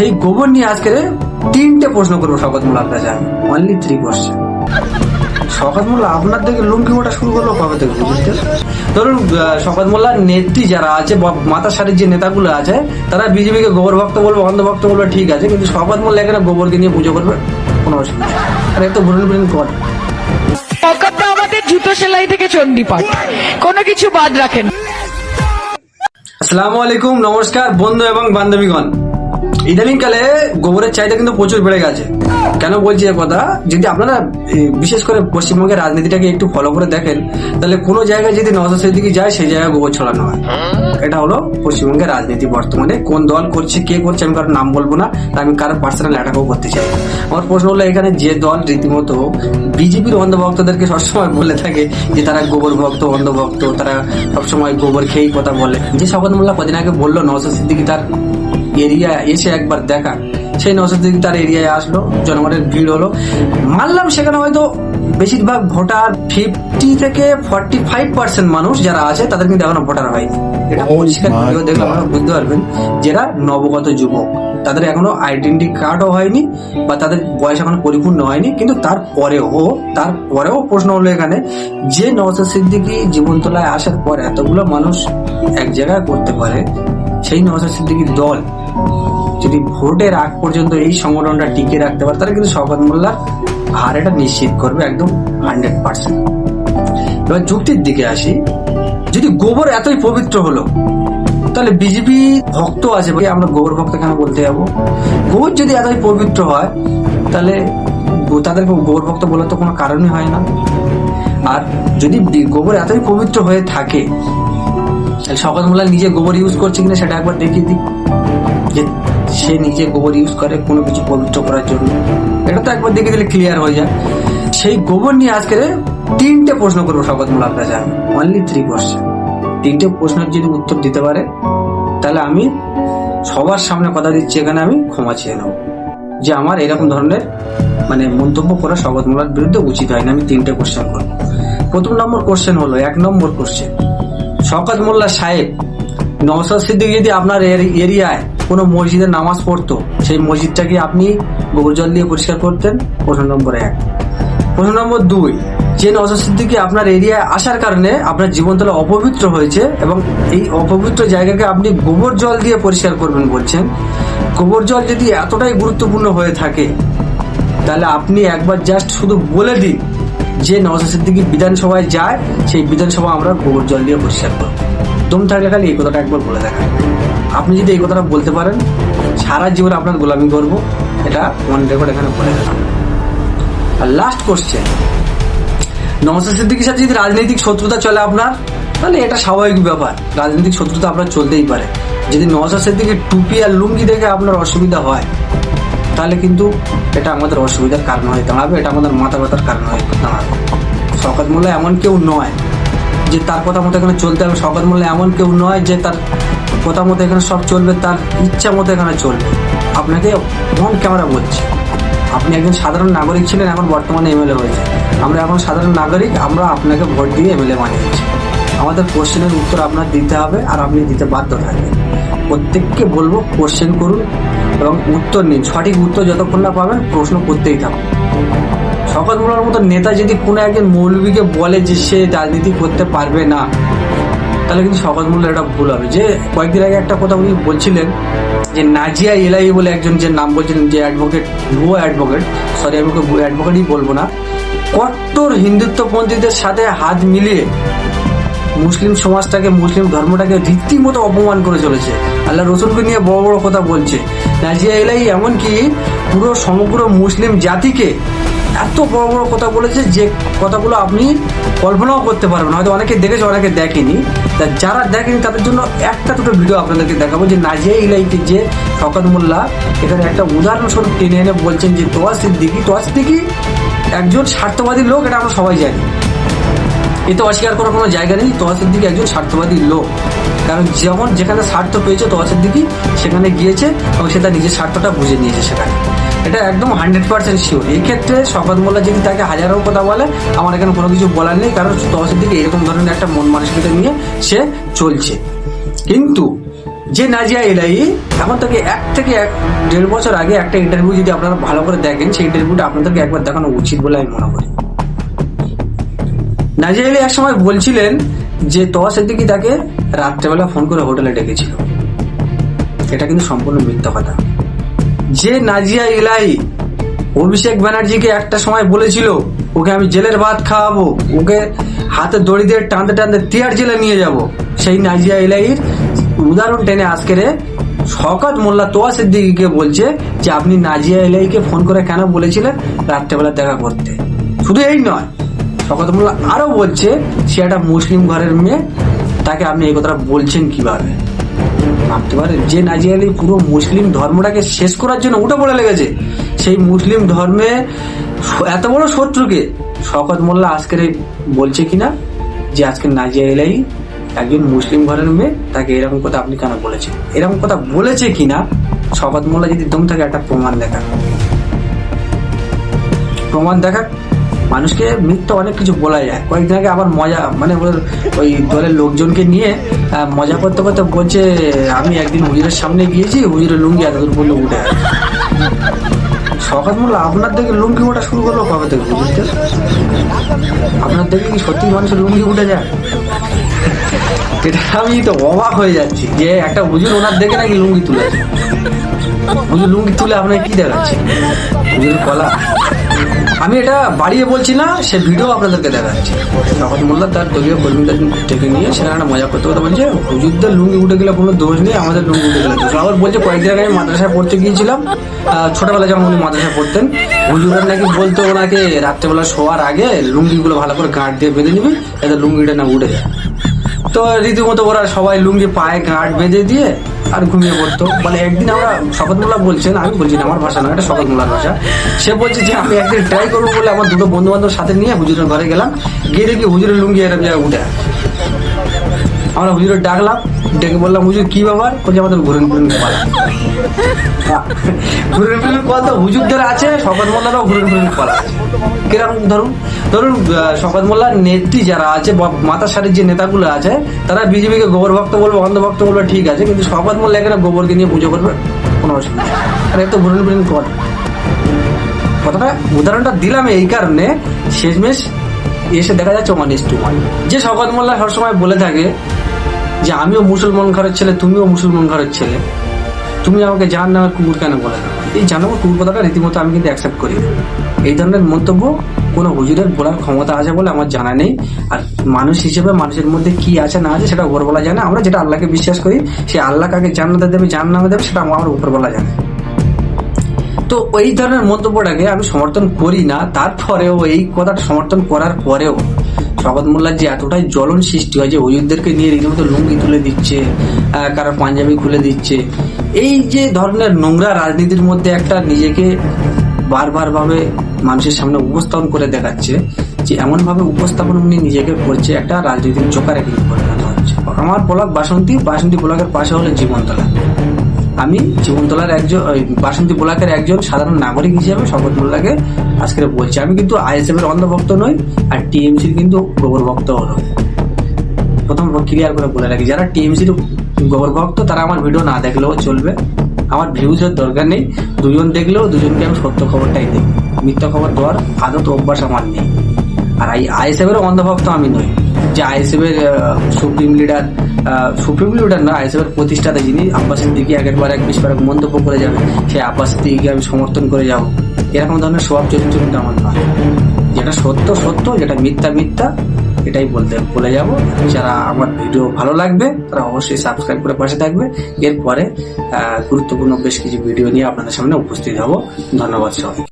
সেই গোবর নিয়ে আজকে তিনটে প্রশ্ন করব শকত মোল্লা আপনার কাছে অনলি থ্রি কোশ্চেন শকত মোল্লা আপনার থেকে লুঙ্গি ওটা শুরু করল কবে থেকে বুঝতে ধরুন শকত মোল্লার নেত্রী যারা আছে বা মাতা সারির যে নেতাগুলো আছে তারা বিজেপিকে গোবর ভক্ত বলবে অন্ধ ভক্ত বলবে ঠিক আছে কিন্তু শকত মোল্লা এখানে গোবরকে নিয়ে পুজো করবে? কোনো অসুবিধা নেই। আর এত ভুরন ভুরন করে আমাদের জুতো সেলাই থেকে চণ্ডীপাঠ। কোনো কিছু বাদ রাখেন। আসসালামু আলাইকুম নমস্কার বন্ধু এবং বান্ধবীগণ। ইদানিং কালে গোবরের চাহিদা কিন্তু প্রচুর বেড়ে গেছে। কেন বলছি এ কথা? যদি আপনারা বিশেষ করে পশ্চিমবঙ্গের রাজনীতিটাকে একটু ফলো করে দেখেন, তাহলে কোনো জায়গায় যদি নওসাদ দিকে যায়, সেই জায়গায় গোবর ছড়ানো হয়। এটা হলো পশ্চিমবঙ্গের রাজনীতি বর্তমানে। কোন দল করছে, কে করছে, আমি কারোর নাম বলব না আমি কারোর পার্সোনাল অ্যাটাকও করতে চাই আমার প্রশ্ন হলো, এখানে যে দল রীতিমতো বিজেপির অন্ধভক্তদেরকে সবসময় বলে থাকে যে তারা গোবর ভক্ত, অন্ধভক্ত, তারা সবসময় গোবর খেয়েই কথা বলে। যে শপথ মোল্লা কদিন আগে বলল নওসাদ সিদ্দিকি তার এরিয়া এসে একবার দেখা। সেই সিদ্দিকি তার এরিয়ায় আসলো জনগণের ভিড় হলো। মানলাম সেখানে হয়তো বেশিরভাগ ভোটার ফিফটি থেকে ফর্টি ফাইভ পার্সেন্ট মানুষ যারা আছে তাদের কিন্তু এখনও ভোটার হয়নি। এটা Oh পরিষ্কার দেখলে আপনারা বুঝতে পারবেন যারা নবগত যুবক তাদের এখনও আইডেন্টি কার্ডও হয়নি বা তাদের বয়স এখনও পরিপূর্ণ হয়নি। কিন্তু তারপরেও তারপরেও প্রশ্ন হলো এখানে যে নওসাদ সিদ্দিকি জীবনতলায় আসার পর এতগুলো মানুষ এক জায়গায় করতে পারে সেই নওসাদ সিদ্দিকির দল যদি ভোটের আগ পর্যন্ত এই সংগঠনটা টিকে রাখতে পারে, তাহলে কিন্তু শওকত মোল্লার হার এটা নিশ্চিত করবে একদম হান্ড্রেড পার্সেন্ট। এবার যুক্তির দিকে আসি। যদি গোবর এতই পবিত্র হলো, তাহলে বিজেপি ভক্ত আছে ভাই আমরা গোবর ভক্ত কেন বলতে যাব? গোবর যদি এতই পবিত্র হয়, তাহলে তাদেরকে গোবর ভক্ত বলার তো কোনো কারণই হয় না। আর যদি গোবর এতই পবিত্র হয়ে থাকে, তাহলে শকত মোল্লা নিজে গোবর ইউজ করছে কিনা সেটা একবার দেখিয়ে দিই। যে সে নিজে গোবর ইউজ করে কোনো কিছু পবিত্র করার জন্য। এটা তো একবার দেখে দিলে ক্লিয়ার হয়ে যায়। সেই গোবর নিয়ে আজকে তিনটে প্রশ্ন করব শকত মোল্লা আপনার কাছে অনলি থ্রি কোশ্চেন তিনটে প্রশ্নের যদি উত্তর দিতে পারে, তাহলে আমি সবার সামনে কথা দিচ্ছি, এখানে আমি ক্ষমা চেয়ে নেব। যে আমার এরকম ধরনের মানে মন্তব্য করা শকত মোল্লার বিরুদ্ধে উচিত হয় না আমি তিনটে কোশ্চেন করব। প্রথম নম্বর কোশ্চেন হলো, এক নম্বর কোশ্চেন শকত মোল্লা সাহেব নওসাদ সিদ্দিক যদি আপনার এর- এরিয়ায় কোনো মসজিদে নামাজ পড়তো, সেই মসজিদটাকে আপনি গোবর জল দিয়ে পরিষ্কার করতেন। প্রশ্ন নম্বর এক। প্রশ্ন নম্বর দুই, যে সিদ্দিকি আপনার এরিয়ায় আসার কারণে আপনার জীবনতলা অপবিত্র হয়েছে এবং এই অপবিত্র জায়গাকে আপনি গোবর জল দিয়ে পরিষ্কার করবেন বলছেন, গোবর জল যদি এতটাই গুরুত্বপূর্ণ হয়ে থাকে, তাহলে আপনি একবার জাস্ট শুধু বলে দিন যে নওয়াজ বিধানসভায় যায়, সেই বিধানসভা আমরা গোবর জল দিয়ে পরিষ্কার করব। দম থাকলে খালি এই কথাটা একবার বলে দেখান। আপনি যদি এই কথাটা বলতে পারেন, সারা জীবন আপনার গোলামি করব, এটা ওয়ান রেকর্ড এখানে বলে দেখান আর লাস্ট কোশ্চেন নওয়াজ সিদ্দিকির সাথে যদি রাজনৈতিক শত্রুতা চলে আপনার, তাহলে এটা স্বাভাবিক ব্যাপার। রাজনৈতিক শত্রুতা আপনার চলতেই পারে। যদি নওয়াজ সিদ্দিকির টুপি আর লুঙ্গি দেখে আপনার অসুবিধা হয়, তাহলে কিন্তু এটা আমাদের অসুবিধার কারণ হয়ে দাঁড়াবে, এটা আমাদের মাথা ব্যথার কারণ হয়ে দাঁড়াবে। শকত মোল্লা এমন কেউ নয় যে তার কথা মতো এখানে চলতে হবে। শকত মোল্লা এমন কেউ নয় যে তার কথা মতো এখানে সব চলবে, তার ইচ্ছা মতো এখানে চলবে। আপনাকে অন ক্যামেরা বলছি। আপনি একজন সাধারণ নাগরিক ছিলেন, এখন বর্তমানে এমএলএ হয়েছে আমরা এখন সাধারণ নাগরিক, আমরা আপনাকে ভোট দিয়ে এমএলএ বানিয়েছি। আমাদের কোশ্চেনের উত্তর আপনার দিতে হবে আর আপনি দিতে বাধ্য থাকবেন। প্রত্যেককে বলব কোশ্চেন করুন এবং উত্তর নিন। সঠিক উত্তর যতক্ষণ না পাবেন, প্রশ্ন করতেই থাকুন। শকত মোল্লার মতো নেতা যদি কোনো একজন মৌলবীকে বলে যে সে রাজনীতি করতে পারবে না তাহলে কিন্তু শকত মোল্লা এটা ভুল হবে। যে কয়েকদিন আগে একটা কথা উনি বলছিলেন যে, নাজিয়া এলাই বলে একজন যে নাম বলছিলেন যে অ্যাডভোকেট ভুয়ো অ্যাডভোকেট সরি আমি ওকে অ্যাডভোকেটই বলব না, কট্টর হিন্দুত্বপন্থীদের সাথে হাত মিলিয়ে মুসলিম সমাজটাকে, মুসলিম ধর্মটাকে রীতিমতো অপমান করে চলেছে। আল্লাহ রসুলকে নিয়ে বড় বড় কথা বলছে। নাজিয়া এলাই এমনকি পুরো সমগ্র মুসলিম জাতিকে এত বড় বড় কথা বলেছে যে কথাগুলো আপনি কল্পনাও করতে পারবেন হয়তো অনেকে দেখেছে, অনেকে দেখেনি। তা যারা দেখেনি, তাদের জন্য একটা দুটো ভিডিও আপনাদেরকে দেখাবো যে নাজিয়া ইলাইকে যে শকত মোল্লা, এখানে একটা উদাহরণস্বরূপ টেনে এনে বলছেন যে তোয়া সিদ্দিকি তোয়া সিদ্দিকি একজন স্বার্থবাদী লোক, এটা আমরা সবাই জানি। এতে অস্বীকার করার কোনো জায়গা নেই তোয়াসের দিকে একজন স্বার্থবাদী লোক। কারণ যেমন যেখানে স্বার্থ পেয়েছে তোয়াসের দিকে সেখানে গিয়েছে এবং সে তার নিজের স্বার্থটা বুঝে নিয়েছে সেখানে। এটা একদম হান্ড্রেড পার্সেন্ট শিওর এই ক্ষেত্রে শপথ মোল্লা যদি তাকে হাজারো কথা বলে, আমার এখানে কোনো কিছু বলার নেই, কারণ তোয়াসের দিকে এরকম ধরনের একটা মন মানসিকতা নিয়ে সে চলছে। কিন্তু যে নাজিয়া এলাই এখন থেকে এক থেকে এক দেড় বছর আগে একটা ইন্টারভিউ যদি আপনারা ভালো করে দেখেন, সেই ইন্টারভিউটা আপনাদেরকে একবার দেখানো উচিত বলে আমি মনে করি। নাজিয়া এলাই এক সময় বলছিলেন যে তোয়া সিদ্দিকি তাকে রাত্রেবেলা ফোন করে হোটেলে ডেকেছিল। এটা কিন্তু সম্পূর্ণ মিথ্যা কথা। যে নাজিয়া ইলাই, অভিষেক ব্যানার্জিকে একটা সময় বলেছিল, ওকে আমি জেলের ভাত খাওয়াবো, ওকে হাতে দড়ি দিয়ে টানতে টানতে তিয়ার জেলে নিয়ে যাব। সেই নাজিয়া ইলাইয়ের উদাহরণ টেনে আজকের শকত মোল্লা তোয়া সিদ্দিকিকে বলছে যে, আপনি নাজিয়া ইলাইকে ফোন করে কেন বলেছিলেন রাত্রেবেলা দেখা করতে? শুধু এই নয় শকত মোল্লা আরও বলছে, সে একটা মুসলিম ঘরের মেয়ে, তাকে আপনি এই কথাটা বলছেন কীভাবে? ভাবতে পারেন যে নাজিয়া আলী পুরো মুসলিম ধর্মটাকে শেষ করার জন্য উঠে পড়ে লেগেছে, সেই মুসলিম ধর্মে এত বড় শত্রুকে। শকত মোল্লা আজকের বলছে কিনা? যে আজকে নাজিয়া এলাই একজন মুসলিম ঘরের মেয়ে, তাকে এরকম কথা আপনি কেন বলেছেন? এরকম কথা বলেছে কিনা? শকত মোল্লা যদি দম থাকে, একটা প্রমাণ দেখা প্রমাণ দেখা মানুষকে মিথ্যা অনেক কিছু বলা যায়। কয়েকদিন আগে আবার মজা মানে ওর ওই দলের লোকজনকে নিয়ে মজা করতে করতে বলছে, আমি একদিন হুজুরের সামনে গিয়েছি, হুজুরের লুঙ্গি এতদূর পর্যন্ত উঠে সকাল মোল্লা, আপনার দেখে লুঙ্গি ওঠা শুরু করল কবে থেকে বুঝতে আপনার দেখে কি সত্যি মানুষের লুঙ্গি উঠে যায়? এটা আমি তো অবাক হয়ে যাচ্ছি যে একটা হুজুর ওনার দেখে নাকি লুঙ্গি তুলেছে। হুজুর লুঙ্গি তুলে আপনার কি দেখাচ্ছে? হুজুর কলা। আমি এটা বাড়িয়ে বলছি না, সে ভিডিও আপনাদেরকে দেখাচ্ছি। তখন মোল্লা তার দলীয় কর্মীদের থেকে নিয়ে সেখানে একটা মজা করতে কথা বলছে, হুজুরদের লুঙ্গি উঠে গেলে কোনো দোষ নেই, আমাদের লুঙ্গি উঠে গেলে দোষ আবার বলছে, কয়েকদিন আগে আমি মাদ্রাসায় পড়তে গিয়েছিলাম ছোটবেলা যেমন উনি মাদ্রাসায় পড়তেন, হুজুরের নাকি বলতো ওনাকে, রাত্রেবেলা শোয়ার আগে লুঙ্গিগুলো ভালো করে গাঁট দিয়ে বেঁধে নিবি এতে লুঙ্গিটা না উঠে যায়। তো রীতিমতো ওরা সবাই লুঙ্গি, পায়ে ঘাট বেঁধে দিয়ে আর ঘুমিয়ে পড়তো। মানে একদিন আমরা শপথমূলা বলছেন, আমি বলছি না, আমার ভাষা না এটা শপথমূলার ভাষা। সে বলছে যে, আমি একদিন ট্রাই করব বলে আমার দুটো বন্ধু বান্ধব সাথে নিয়ে হুজুরের ঘরে গেলাম। গিয়ে দেখি হুজুরের লুঙ্গি এরকম জায়গায় উঠে। আমরা হুজুরের ডাকলাম ডেকে বললাম, হুজুর, কি ব্যাপার? বলছে, আমাদের ঘুরেন ঘুরেন পালা ঘুরেন ঘুরেন কল তো হুজুরদের আছে শপথ মোল্লারাও ঘুরেন ঘুরেন পালা আছে। কীরকম? ধরুন ধরুন শপথ মোল্লার নেত্রী যারা আছে মাতার সারির যে নেতাগুলো আছে, তারা বিজেপিকে গোবর ভক্ত বলবে, অন্ধভক্ত বলবে, ঠিক আছে, কিন্তু শপথ মোল্লা এখানে গোবরকে নিয়ে পুজো করবে? কোনো অসুবিধা আর একটু ঘুরেন ঘুরেন কর। কথাটা, উদাহরণটা দিলাম এই কারণে, শেষমেশ এসে দেখা যাচ্ছে ওয়ান ইস টু ওয়ান যে শকত মোল্লা সবসময় বলে থাকে যে আমিও মুসলমান ঘরের ছেলে, তুমিও মুসলমান ঘরের ছেলে। তুমি আমাকে জান নামে কুকুর কেন বলে? না এই জানাব কুকুর কথাটা রীতিমতো আমি কিন্তু অ্যাকসেপ্ট করি না। এই ধরনের মন্তব্য কোনো হুজুরের বলার ক্ষমতা আছে বলে আমার জানা নেই। আর মানুষ হিসেবে মানুষের মধ্যে কি আছে, না আছে, সেটা উপর বলা যায় না। আমরা যেটা আল্লাহকে বিশ্বাস করি, সে আল্লাহ কাকে জান্নাতে দেবে জান্নামে দেবে, সেটা আমার উপর বলা জানে তো এই ধরনের মন্তব্যটাকে আমি সমর্থন করি না। তারপরেও এই কথাটা সমর্থন করার পরেও শপথ মোল্লার যে এতটাই জ্বলন সৃষ্টি হয় যে হুজুরদেরকে নিয়ে রীতিমতো লুঙ্গি তুলে দিচ্ছে কারও পাঞ্জাবি খুলে দিচ্ছে, এই যে ধরনের নোংরা রাজনীতির মধ্যে একটা নিজেকে বারবার ভাবে মানুষের সামনে উপস্থাপন করে দেখাচ্ছে, যে এমন ভাবে উপস্থাপন উনি নিজেকে করছে, একটা রাজনীতির চোকারে কিন্তু পরিণত হচ্ছে। আমার ব্লক বাসন্তী বাসন্তী ব্লকের পাশে হলো জীবনতলা। আমি জীবনতলার একজন বাসন্তী ব্লকের একজন সাধারণ নাগরিক হিসেবে শপথ মোল্লাকে আজকে বলছি। আমি কিন্তু আইএসএফ এর অন্ধভক্ত নই, আর টিএমসির কিন্তু গোবর ভক্ত হলো প্রথম ক্লিয়ার করে বলে রাখি, যারা টিএমসির গোবর ভক্ত তারা আমার ভিডিও না দেখলেও চলবে। আমার ভিউজের দরকার নেই। দুজন দেখলেও দুজনকে আমি সত্য খবরটাই দিই। মিথ্যা খবর দেওয়ার আদত অভ্যাস আমার নেই। আর এই আইএসএফ এর অন্ধভক্ত আমি নই। যে আইএসএফ এর সুপ্রিম লিডার সুপ্রিম লিডার না আইএসএফ এর প্রতিষ্ঠাতা যিনি, আব্বাস সিদ্দিকি একের পর এক এক মন্তব্য করে যাবে সেই আব্বাস সিদ্দিকিকে আমি সমর্থন করে যাব। এরকম ধরনের স্বভাব চরিত্র কিন্তু আমার নয়। যেটা সত্য সত্য, যেটা মিথ্যা মিথ্যা, এটাই বলতে, বলে যাব। যারা আমার ভিডিও ভালো লাগবে, তারা অবশ্যই সাবস্ক্রাইব করে পাশে থাকবে। এরপরে গুরুত্বপূর্ণ বেশ কিছু ভিডিও নিয়ে আপনাদের সামনে উপস্থিত হব। ধন্যবাদ সবাইকে।